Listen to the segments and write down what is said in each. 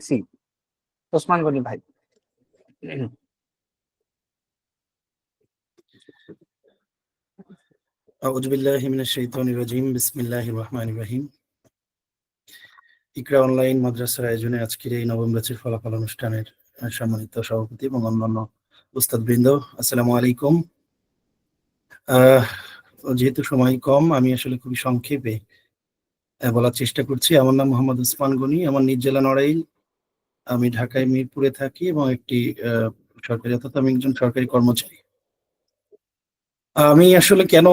C Osman Gani ভাই أعوذ بالله من الشيطان الرجيم بسم الله الرحمن الرحيم ইকরা online মাদ্রাসার আয়োজনে আজকের এই নবম ব্যাচের ফলাফল অনুষ্ঠানের আহ, সম্মানিত সভাপতি এবং অন্যান্য উস্তাদ বৃন্দ আসসালামু আলাইকুম আহ, যেহেতু সময় কম আমি আসলে খুবই সংক্ষেপে আহ, বলার চেষ্টা করছি আমার নাম মোহাম্মদ উসমান গনি আমার নিজ জেলা নড়াইল আমি ঢাকায় মিরপুরে থাকি এবং একটি সরকারি অর্থাৎ আমি একজন সরকারি কর্মচারী। আমি আসলে কেন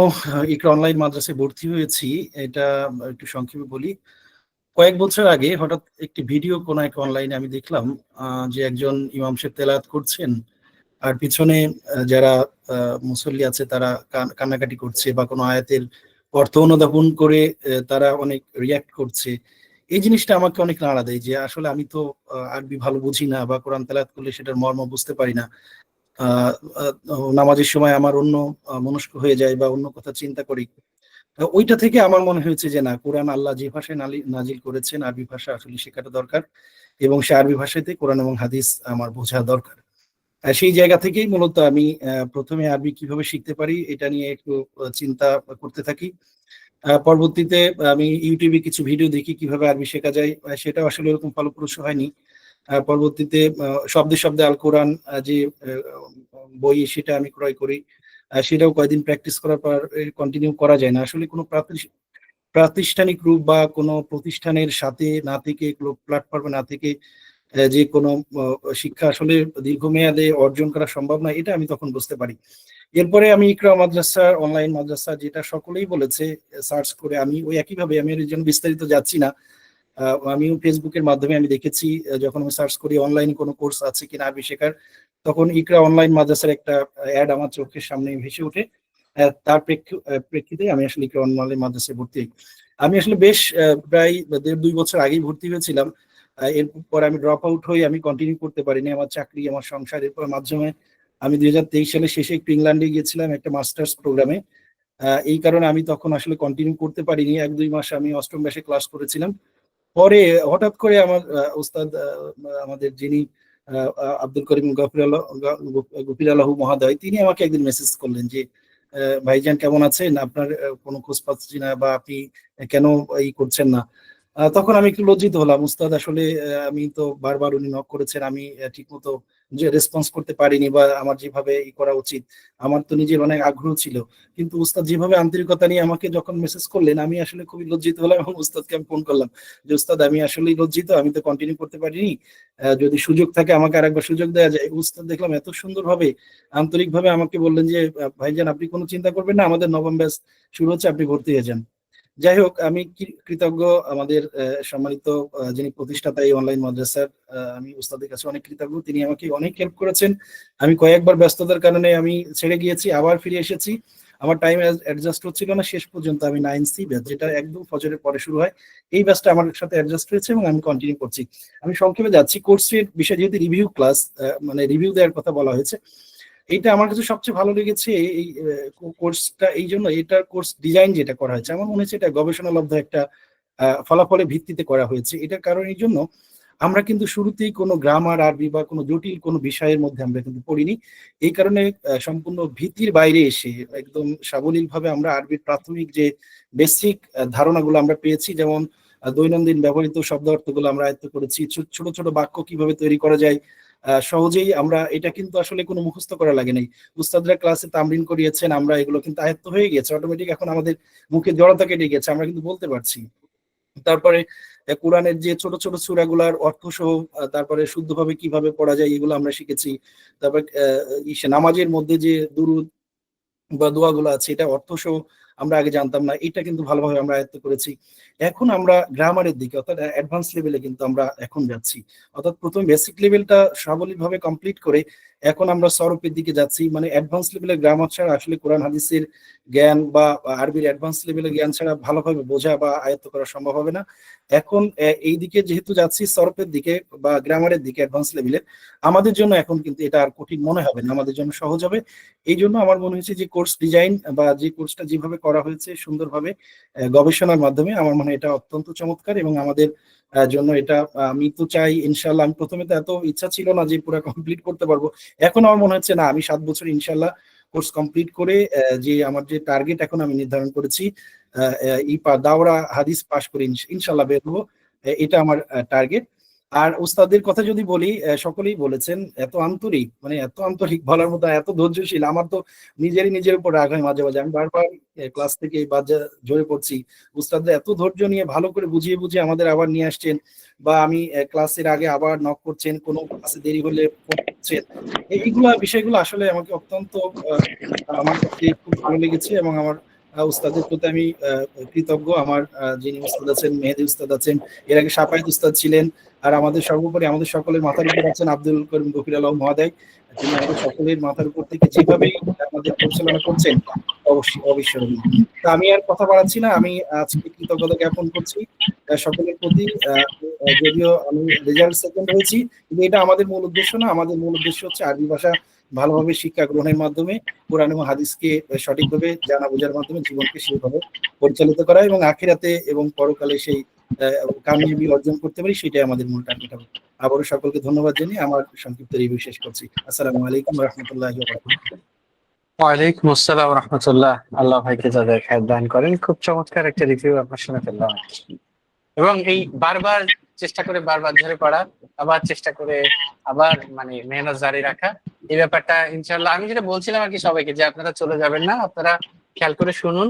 অনলাইন মাদ্রাসায় ভর্তি হয়েছি, এটা একটু সংক্ষেপে বলি। কয়েক বছর আগে হঠাৎ একটি ভিডিও কোন এক অনলাইনে আমি দেখলাম যে একজন ইমাম সাহেব তেলাওয়াত করছেন, আর পিছনে যারা মুসল্লি আছে তারা কান্নাকাটি করছে বা কোনো আয়াতের অর্থ অনুধাবন করে তারা অনেক রিয়াক্ট করছে। এই জিনিসটা আমাকে অনেক নাড়া দেয় যে আসলে আমি তো আরবি ভালো বুঝি না বা কোরআন তেলাওয়াত করলে সেটার মর্ম বুঝতে পারি না। নামাজের সময় আমার অন্য মনস্ক হয়ে যায় বা অন্য কথা চিন্তা করি। ওইটা থেকে আমার মনে হয়েছে যে না, কোরআন আল্লাহ যে ভাষায় নাজিল করেছেন আরবি ভাষা আসলে শেখাটা দরকার এবং সে আরবি ভাষাতে কোরআন এবং হাদিস আমার বোঝা দরকার। সেই জায়গা থেকেই মূলত আমি প্রথমে আরবি কীভাবে শিখতে পারি এটা নিয়ে একটু চিন্তা করতে থাকি। পরবর্তীতে আমি ইউটিউবে কিছু ভিডিও দেখি কীভাবে আরবি শেখা যায় সেটাও আসলে এরকম ফলপ্রসূ হয়নি। পরবর্তীতে শব্দে শব্দে আল কোরআন যে বই সেটা আমি ক্রয় করি। সেটাও কয়েকদিন প্র্যাকটিস করার পর কন্টিনিউ করা যায় না। আসলে কোনো প্রাতিষ্ঠানিক রূপ বা কোনো প্রতিষ্ঠানের সাথে না থেকে প্ল্যাটফর্মে না থেকে যে কোনো শিক্ষা আসলে দীর্ঘমেয়াদে অর্জন করা সম্ভব না এটা আমি তখন বুঝতে পারি। এরপরে আমি ইকরা মাদ্রাসা, অনলাইন মাদ্রাসা যেটা সকলেই বলেছে, সার্চ করে আমি ওই একইভাবে আমি এর জন্য বিস্তারিত যাচ্ছি না। আমিও ফেসবুকের মাধ্যমে আমি দেখেছি যখন আমি সার্চ করি অনলাইন কোনো কোর্স আছে কিনা আরবি শেখার, তখন ইকরা অনলাইন মাদ্রাসার একটা অ্যাড আমার চোখের সামনে ভেসে ওঠে। তার প্রেক্ষি- প্রেক্ষিতে আমি আসলে ইকরা অনলাইন মাদ্রাসায় ভর্তি হই। আমি আসলে বেশ প্রায় দেড় দুই বছর আগেই ভর্তি হয়েছিলাম। এরপর আমি ড্রপ আউট হয়ে আমি কন্টিনিউ করতে পারিনি। আমার চাকরি, আমার সংসার, এরপর মাধ্যমে আমি দুই হাজার তেইশ সালে শেষে একটু ইংল্যান্ডে গিয়েছিলাম একটা মাস্টার্স প্রোগ্রামে। এই কারণে আমি তখন আসলে কন্টিনিউ করতে পারিনি। এক, দুই মাস আমি অষ্টম ব্যাসে ক্লাস করেছিলাম। পরে হঠাৎ করে আমার ওস্তাদ আমাদের যিনি আব্দুল করিম গফির আল্লাহ মহাদয়, তিনি আমাকে একদিন মেসেজ করলেন যে ভাইজান কেমন আছেন? আপনার কোনো খোঁজ পাচ্ছি না বা আপনি কেন এই করছেন না? তখন আমি একটু লজ্জিত হলাম, উস্তাদ, আসলে আমি তো বারবার উনি নক করেছেন, আমি ঠিক মতো যে রেসপন্স করতে পারিনি বা আমার যেভাবে ই করা উচিত, আমার তো নিজের অনেক আগ্রহ ছিল। কিন্তু উস্তাদ, যেভাবে আন্তরিকতা নিয়ে আমাকে যখন মেসেজ করলেন, আমি আসলে খুবই লজ্জিত হলাম এবং উস্তাদকে আমি ফোন করলাম যে, উস্তাদ, আমি আসলেই লজ্জিত, আমি তো কন্টিনিউ করতে পারিনি যদি সুযোগ থাকে আমাকে আরেকবার সুযোগ দেওয়া যায়। উস্তাদ, দেখলাম এত সুন্দরভাবে, আন্তরিকভাবে আমাকে বললেন যে, ভাইজান, আপনি কোনো চিন্তা করবেন না, আমাদের নবম ব্যাচ শুরু হচ্ছে, আপনি ভর্তি হয়ে যান। যাই হোক, আমি কৃতজ্ঞ আমাদের সম্মানিত যিনি প্রতিষ্ঠাতা এই অনলাইন মাদ্রাসার আমি উস্তাদের কাছে অনেক কৃতজ্ঞ। তিনি আমাকে অনেক হেল্প করেছেন। আমি কয়েকবার ব্যস্ততার কারণে আমি ছেড়ে গিয়েছি, আবার ফিরে এসেছি। আমার টাইম অ্যাডজাস্ট হচ্ছিল না, শেষ পর্যন্ত আমি নাইন সি ব্যাচ যেটা একদম ফজরের পরে শুরু হয়। এই ব্যাচটা আমার সাথে অ্যাডজাস্ট হয়েছে এবং আমি কন্টিনিউ করছি। আমি সংক্ষেপে যাচ্ছি। কোর্সের বিষয় যেহেতু রিভিউ ক্লাস মানে রিভিউ দেওয়ার কথা বলা হয়েছে এইটা আমার কাছে সবচেয়ে ভালো লেগেছে এই কোর্সটা এই জন্য এটার কোর্স ডিজাইন যেটা করা হয়েছে, আমার মনে হচ্ছে এটা গবেষণালব্ধ একটা ফলাফলের ভিত্তিতে করা হয়েছে। এটার কারণ এই জন্য আমরা কিন্তু শুরুতেই কোনো গ্রামার আরবি বা কোনো জটিল কোনো বিষয়ের মধ্যে আমরা কিন্তু পড়িনি। এই কারণে সম্পূর্ণ ভীতির বাইরে এসে একদম সাবলীলভাবে আমরা আরবির প্রাথমিক যে বেসিক ধারণাগুলো আমরা পেয়েছি, যেমন দৈনন্দিন ব্যবহৃত শব্দ অর্থগুলো আমরা আয়ত্ত করেছি ছোট ছোট বাক্য কীভাবে তৈরি করা যায় সহজেই আমরা এটা কিন্তু আসলে কোনো মুখস্থ করা লাগে নাই। উস্তাদরা ক্লাসে তামরিন করিয়েছেন, আমরা এগুলো কিন্তু আয়ত্ত হয়ে গেছে অটোমেটিক এখন আমাদের মুখে জড়তা কেটে গেছে আমরা কিন্তু বলতে পারছি। তারপরে কোরআনের যে ছোট ছোট সূরাগুলার অর্থ সহ তারপরে শুদ্ধভাবে কীভাবে পড়া যায় এগুলো আমরা শিখেছি। তারপর নামাজের মধ্যে যে দুরুদ বা দোয়াগুলো আছে, এটা অর্থ সহ আমরা আগে জানতাম না, এটা কিন্তু ভালোভাবে আমরা আয়ত্ত করেছি। এখন আমরা গ্রামারের দিকে, অর্থাৎ অ্যাডভান্স লেভেলে কিন্তু আমরা এখন যাচ্ছি। অর্থাৎ প্রথম বেসিক লেভেলটা সাবলীলভাবে কমপ্লিট করে এখন আমরা সরপের দিকে যাচ্ছি। মানে অ্যাডভান্স লেভেলের গ্রামার ছাড়া আসলে কোরআন, হাদিসের জ্ঞান বা আরবির অ্যাডভান্স লেভেলের জ্ঞান ছাড়া ভালোভাবে বোঝা বা আয়ত্ত করা সম্ভব হবে না। এখন এই দিকে যেহেতু যাচ্ছি সরপের দিকে বা গ্রামারের দিকে অ্যাডভান্স লেভেলের আমাদের জন্য এখন কিন্তু এটা আর কঠিন মনে হবে না, আমাদের জন্য সহজ হবে। এই জন্য আমার মনে হয়েছে যে কোর্স ডিজাইন বা যে কোর্সটা যেভাবে করা হয়েছে সুন্দরভাবে গবেষণার মাধ্যমে। আমার মনে হয় এটা অত্যন্ত চমৎকার এবং আমাদের জন্য এটা আমি তো চাই ইনশাল্লাহ আমি প্রথমে তো এত ইচ্ছা ছিল না যে পুরো কমপ্লিট করতে পারব। এখন আমার মনে হচ্ছে না, আমি সাত বছর ইনশাল্লাহ কোর্স কমপ্লিট করে যে আমার যে টার্গেট এখন আমি নির্ধারণ করেছি পা- দাওরা, হাদিস পাশ করে ইনশাল্লাহ বের হব। এটা আমার টার্গেট আর উস্তাদের কথা যদি বলি সকলেই বলেছেন, এত আন্তরিক মানে এত আন্তরিক বলার মতো এত ধৈর্যশীল, আমার তো নিজেরই নিজের উপর রাগ হয় মাঝে মাঝে। আমি বারবার ক্লাস থেকে বাজে ঝরে পড়ছি। উস্তাদরা এত ধৈর্য নিয়ে ভালো করে বুঝিয়ে বুঝিয়ে আমাদের আবার নিয়ে আসছেন, বা আমি ক্লাসের আগে আবার নক করছেন, কোনো ক্লাসে দেরি হলে করছেন। এই- এইগুলা বিষয়গুলো আসলে আমাকে অত্যন্ত আমার খুব ভালো লেগেছে এবং আমার উস্তাদের প্রতি আমি কৃতজ্ঞ। আমার যিনি উস্তাদ আছেন, মেহেদি উস্তাদ আছেন, এর আগে সাপাইত উস্তাদ ছিলেন, আর আমাদের সর্বোপরি আমাদের সকলের মাথার উপর আছেন আব্দুল করিম গফির আলম মহাদয় তিনি আমাদের সকলের মাথার উপর থেকে যেভাবে আমাদের পরিচালনা করছেন, অবশ্যই অবশ্যই। তা আমি আর কথা বাড়াচ্ছি না, আমি আজকে কৃতজ্ঞতা জ্ঞাপন করছি সকলের প্রতি যদিও আমি রেজাল্ট সেকেন্ড হয়েছি, কিন্তু এটা আমাদের মূল উদ্দেশ্য না, আমাদের মূল উদ্দেশ্য হচ্ছে আরবি ভাষা ভালোভাবে শিক্ষা গ্রহণের মাধ্যমে কোরআন এবং হাদিসকে সঠিকভাবে জানা বোঝার মাধ্যমে জীবনকে সেইভাবে পরিচালিত করা এবং আখিরাতে এবং পরকালে সেই কামিয়াবি অর্জন করতে পারি, সেটাই আমাদের মূল টার্গেট হবে। আবারও সকলকে ধন্যবাদ জানিয়ে আমার সংক্ষিপ্ত রিভিউ শেষ করছি। আসসালামু আলাইকুম রহমতুল্লাহ ওয়ালাইকুম আসসালাম রহমতুল্লাহ। আল্লাহ ভাইকে যাদের দান করেন, খুব চমৎকার একটা রিভিউ আপনার ফেললাম এবং এই বারবার চেষ্টা করে বারবার ধরে পড়া, আবার চেষ্টা করে আবার মানে মেহনত জারি রাখা। এই ব্যাপারটা ইনশাল্লাহ আমি যেটা বলছিলাম আর কি সবাইকে যে আপনারা চলে যাবেন না, আপনারা খেয়াল করে শুনুন।